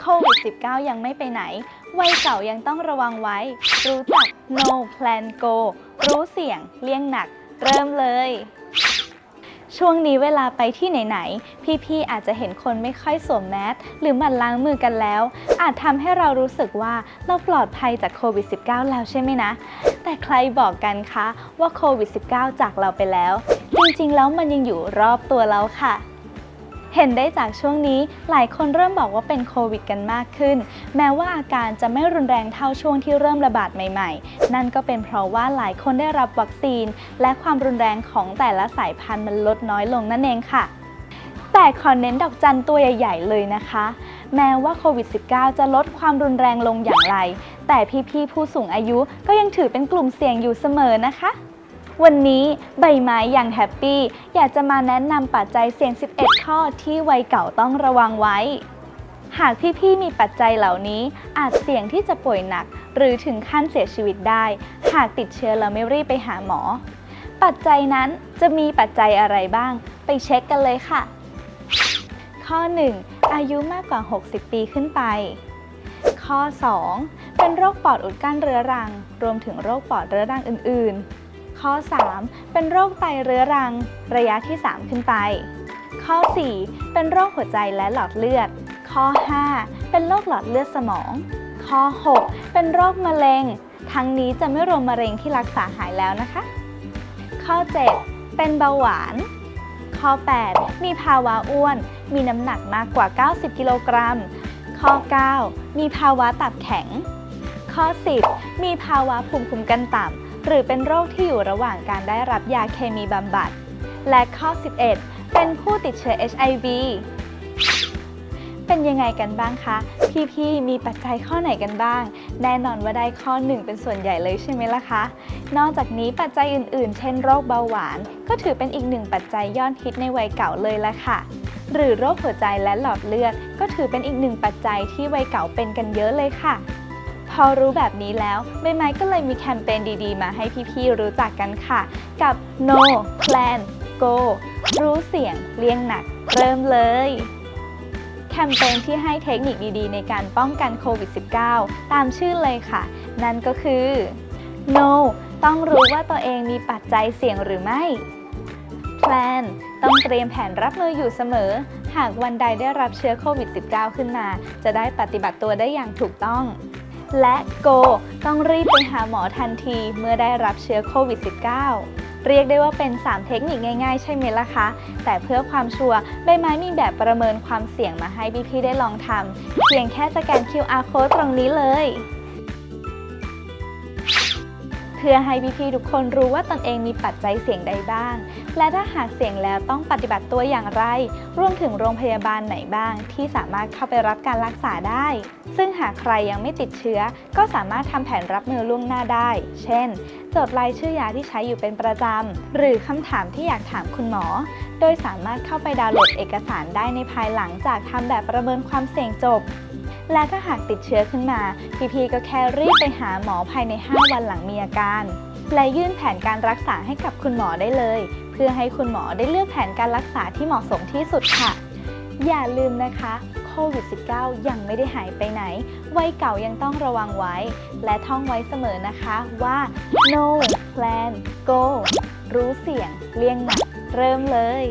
โควิด -19 ยังไม่ไปไหน วัยเก่ายังต้องระวังไว้ รู้จัก no plan go รู้เสี่ยง เลี่ยงหนัก เริ่มเลย ช่วงนี้เวลาไปที่ไหน ๆ พี่ ๆ อาจจะเห็นคนไม่ค่อยสวมแมสหรือหมั่นล้างมือกันแล้ว อาจทำให้เรารู้สึกว่าเราปลอดภัยจากโควิด -19 แล้วใช่ไหมนะ แต่ใครบอกกันคะว่าโควิด -19 จากเราไปแล้ว จริง ๆ แล้วมันยังอยู่รอบตัวเราค่ะ เห็นได้จากช่วงนี้หลายคนเริ่มบอกว่าเป็นโควิดกันมากขึ้น แม้ว่าอาการจะไม่รุนแรงเท่าช่วงที่เริ่มระบาดใหม่ๆ นั่นก็เป็นเพราะว่าหลายคนได้รับวัคซีน และความรุนแรงของแต่ละสายพันธุ์มันลดน้อยลงนั่นเองค่ะ แต่ขอเน้นดอกจันตัวใหญ่ๆ เลยนะคะ แม้ว่าโควิด -19 จะลดความรุนแรงลงอย่างไร แต่พี่ๆผู้สูงอายุก็ยังถือเป็นกลุ่มเสี่ยงอยู่เสมอนะคะ วันนี้ใบไม้อย่างแฮปปี้ อยากจะมาแนะนำปัจจัยเสี่ยง 11 ข้อที่วัยเก่าต้องระวังไว้ หากพี่ๆมีปัจจัยเหล่านี้อาจเสี่ยงที่จะป่วยหนัก หรือถึงขั้นเสียชีวิตได้ หากติดเชื้อแล้วไม่รีบไปหาหมอ ปัจจัยนั้นจะมีปัจจัยอะไรบ้าง ไปเช็คกันเลยค่ะ ข้อ 1. อายุมากกว่า 60 ปีขึ้นไป ข้อ 2. เป็นโรคปอดอุดกั้นเรื้อรัง รวมถึงโรคปอดเรื้อรังอื่นๆ ข้อ 3. เป็นโรคไตเรื้อรัง ระยะที่ 3 ขึ้นไป ข้อ 4. เป็นโรคหัวใจและหลอดเลือด ข้อ 5. เป็นโรคหลอดเลือดสมอง ข้อ 6. เป็นโรคมะเร็ง ทั้งนี้จะไม่รวมมะเร็งที่รักษาหายแล้วนะคะ ข้อ 7. เป็นเบาหวาน ข้อ 8. มีภาวะอ้วน มีน้ำหนักมากกว่า 90 กิโลกรัม ข้อ 9. มีภาวะตับแข็ง ข้อ 10. มีภาวะภูมิคุ้มกันต่ำ หรือเป็นโรคที่อยู่ระหว่างการได้รับยาเคมีบำบัด และข้อ 11 เป็นผู้ติดเชื้อ HIV เป็นยังไงกันบ้างคะ พี่ๆ มีปัจจัยข้อไหนกันบ้าง แน่นอนว่าได้ข้อหนึ่งเป็นส่วนใหญ่เลยใช่ไหมล่ะคะ นอกจากนี้ปัจจัยอื่นๆ เช่นโรคเบาหวาน ก็ถือเป็นอีกหนึ่งปัจจัยยอดฮิตในวัยเก่าเลยละค่ะ หรือโรคหัวใจและหลอดเลือด ก็ถือเป็นอีกหนึ่งปัจจัยที่วัยเก่าเป็นกันเยอะเลยค่ะ อรู้แบบนี้แล้วใบไม้ก็เลยมีแคมเปญดีๆ มาให้พี่ๆรู้จักกันค่ะ กับ No Plan Go รู้เสียงเลี่ยงหนัก เริ่มเลยแคมเปญที่ให้เทคนิคดีๆ ในการป้องกันโควิด -19 ตามชื่อเลยค่ะ นั่นก็คือ No ต้องรู้ว่าตัวเองมีปัจจัยเสี่ยงหรือไม่ Plan ต้องเตรียมแผนรับมืออยู่เสมอ หากวันใดได้รับเชื้อโควิด -19 ขึ้นมา จะได้ปฏิบัติตัวได้อย่างถูกต้อง และโก ต้องรีบไปหาหมอทันทีเมื่อได้รับเชื้อโควิด -19 เรียกได้ว่าเป็น 3 เทคนิคง่ายๆ ใช่ไหมล่ะคะ แต่เพื่อความชัวร์ใบไม้มีแบบประเมินความเสี่ยงมาให้พี่ๆได้ลองทำเพียงแค่สแกน QR code ตรงนี้เลย เพื่อให้พี่ๆทุกคนรู้ว่าตนเองมีปัจจัยเสี่ยงใดบ้าง และถ้าหากเสี่ยงแล้วต้องปฏิบัติตัวอย่างไร รวมถึงโรงพยาบาลไหนบ้าง ที่สามารถเข้าไปรับการรักษาได้ ซึ่งหากใครยังไม่ติดเชื้อ ก็สามารถทำแผนรับมือล่วงหน้าได้ เช่น จดรายชื่อยาที่ใช้อยู่เป็นประจำ หรือคำถามที่อยากถามคุณหมอ โดยสามารถเข้าไปดาวน์โหลดเอกสารได้ในภายหลังจากทำแบบประเมินความเสี่ยงจบ และถ้าหากติดเชื้อขึ้นมา พี่ๆก็แค่รีบไปหาหมอภายใน 5 วันหลังมีอาการ และยื่นแผนการรักษาให้กับคุณหมอได้เลย เพื่อให้คุณหมอได้เลือกแผนการรักษาที่เหมาะสมที่สุดค่ะ อย่าลืมนะคะโควิด -19 ยังไม่ได้หายไปไหน วัยเก่ายังต้องระวังไว้ และท่องไว้เสมอนะคะว่า no plan go รู้เสี่ยง เลี่ยงหนัก เริ่มเลย